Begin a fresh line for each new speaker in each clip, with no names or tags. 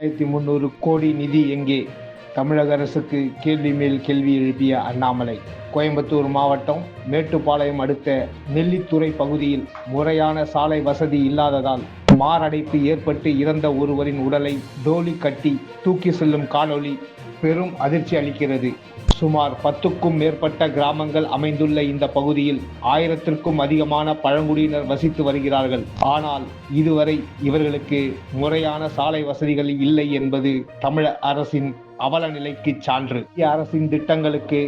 ஆயிரத்தி முந்நூறு கோடி நிதி எங்கே? தமிழக அரசுக்கு கேள்வி மேல் கேள்வி எழுப்பிய அண்ணாமலை. கோயம்புத்தூர் மாவட்டம் மேட்டுப்பாளையம் அடுத்த நெல்லித்துறை பகுதியில் முறையான சாலை வசதி இல்லாததால் மாரடைப்பு ஏற்பட்டு இறந்த ஒருவரின் உடலை டோலி கட்டி தூக்கி செல்லும் காணொளி பெரும் அதிர்ச்சி அளிக்கிறது. சுமார் பத்துக்கும் மேற்பட்ட கிராமங்கள் அமைந்துள்ள இந்த பகுதியில் ஆயிரத்திற்கும் அதிகமான பழங்குடியினர் வசித்து வருகிறார்கள். ஆனால் இதுவரை இவர்களுக்கு முறையான சாலை வசதிகள் இல்லை என்பது தமிழக அரசின் அவல நிலைக்கு சான்று. இந்திய அரசின் திட்டங்களுக்கு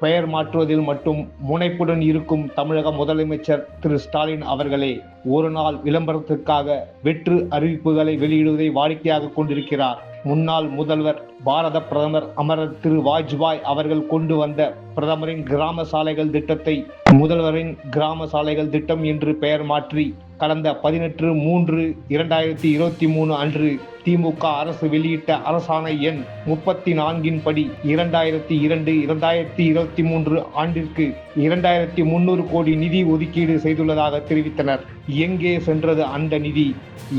பெயர் மாற்றுவதில் மட்டும் முனைப்புடன் இருக்கும் தமிழக முதலமைச்சர் திரு. ஸ்டாலின் அவர்களே ஒரு நாள் விளம்பரத்திற்காக வெற்று அறிவிப்புகளை வெளியிடுவதை வாடிக்கையாக கொண்டிருக்கிறார். முன்னாள் முதல்வர் பாரத பிரதமர் அமரர் திரு வாஜ்பாய் அவர்கள் கொண்டு வந்த பிரதமரின் கிராம சாலைகள் திட்டத்தை முதல்வரின் கிராம சாலைகள் திட்டம் என்று பெயர் மாற்றி கடந்த பதினெட்டு மூன்று இரண்டாயிரத்தி இருபத்தி மூணு அன்று திமுக அரசு வெளியிட்ட அரசாணை எண் முப்பத்தி நான்கின் படி இரண்டாயிரத்தி இரண்டு இரண்டாயிரத்தி இருபத்தி மூன்று ஆண்டிற்கு இரண்டாயிரத்தி முன்னூறு கோடி நிதி ஒதுக்கீடு செய்துள்ளதாக தெரிவித்தனர். எங்கே சென்றது அந்த நிதி?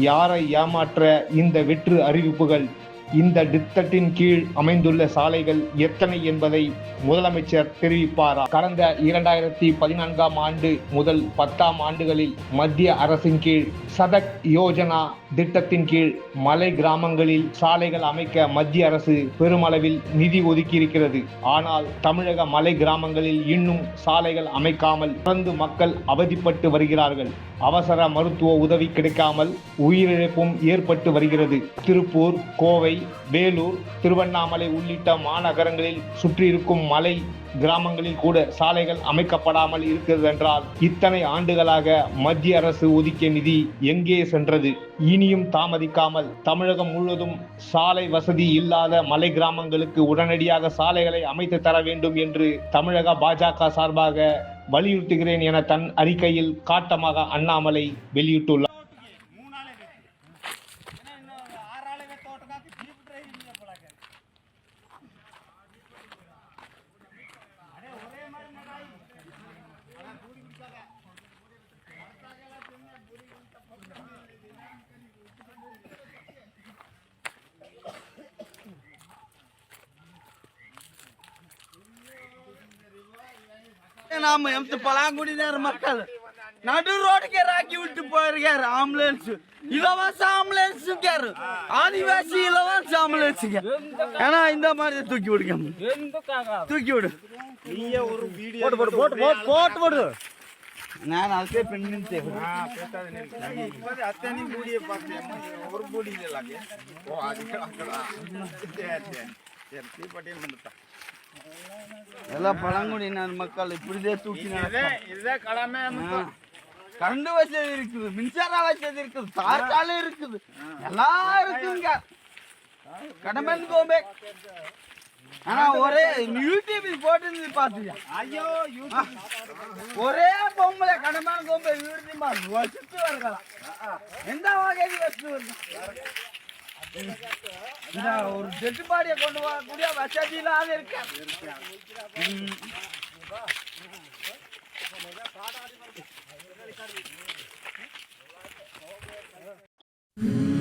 யாரை ஏமாற்ற இந்த வெற்று அறிவிப்புகள்? இந்த திட்டத்தின் கீழ் அமைந்துள்ள சாலைகள் எத்தனை என்பதை முதலமைச்சர் தெரிவிப்பாரா? கடந்த இரண்டாயிரத்தி பதினான்காம் ஆண்டு முதல் பத்தாம் ஆண்டுகளில் மத்திய அரசின் கீழ் சதக் யோஜனா திட்டத்தின் கீழ் மலை கிராமங்களில் சாலைகள் அமைக்க மத்திய அரசு பெருமளவில் நிதி ஒதுக்கியிருக்கிறது. ஆனால் தமிழக மலை கிராமங்களில் இன்னும் சாலைகள் அமைக்காமல் தொடர்ந்து மக்கள் அவதிப்பட்டு வருகிறார்கள். அவசர மருத்துவ உதவி கிடைக்காமல் உயிரிழப்பும் ஏற்பட்டு வருகிறது. திருப்பூர் கோவை வேலூர் திருவண்ணாமலை உள்ளிட்ட மாநகரங்களில் சுற்றியிருக்கும் மலை கிராமங்களில் கூட சாலைகள் அமைக்கப்படாமல் இருக்கிறது என்றால் இத்தனை ஆண்டுகளாக மத்திய அரசு ஒதுக்கிய நிதி எங்கே சென்றது? இனியும் தாமதிக்காமல் தமிழகம் முழுவதும் சாலை வசதி இல்லாத மலை கிராமங்களுக்கு உடனடியாக சாலைகளை அமைத்து தர வேண்டும் என்று தமிழக பாஜக சார்பாக வலியுறுத்துகிறேன் என தன் அறிக்கையில் காட்டமாக அண்ணாமலை வெளியிட்டுள்ளார்
மூணாலே வெற்றி ஏன்னா இன்னும் ஆறாலே வெத்த ஓட்டக்காக்கு ஜீப் டிரைவிங் போலாக்க. அடே ஒரே மாதிரி நடாய் அதான் பூரி குடிச்சாத
நாம எம்த்து பழாங்குடி நேரம் மக்கள். நடு ரோடுக்கே ராக்கி விட்டு போயிருக்காரு ஆம்புலன்ஸ் இலவச ஆம்புலன்ஸ் கேரு ஆதிவாசி இலவச ஆம்புலன்ஸ் ஏன்னா இந்த மாதிரி தூக்கி விடுங்க தூக்கி விடு
நீயே ஒரு வீடியோ
போட்டு போட்டு போட்டு போட்டு போட்டு போடு நான் அதுக்கே பெண் நிறுத்தேன்
ಅತ್ತನಿ ಬೂಡಿಯ ಪಾತ್ರೆ ಅವ್ರ ಬೂಡಿ ಇದೆಲ್ಲ ಓ ಅದಕ್ಕೆ சரி பட்டியல் வந்துட்டா
எல்லாம் பழங்குடியினர் மக்கள் இப்படிதே தூக்கி நடக்கும்
இதுதான் கிழமை
கரண்ட் வசதி இருக்குது மின்சார வசதி இருக்குது தார்கால இருக்குது. எல்லாம் இருக்குங்க கடமன் கோம்பே ஆனா ஒரே யூடியூப் போட்டு பாத்தியா?
ஐயோ
ஒரே பொம்பளை கடமன் கோம்பே யூடியூப் வச்சுட்டு வரலாம் எந்த வகையில் வருது இந்த ஒரு டெட்டு பாடியை கொண்டு வரக்கூடிய வசதி இல்லாத இருக்க ம்.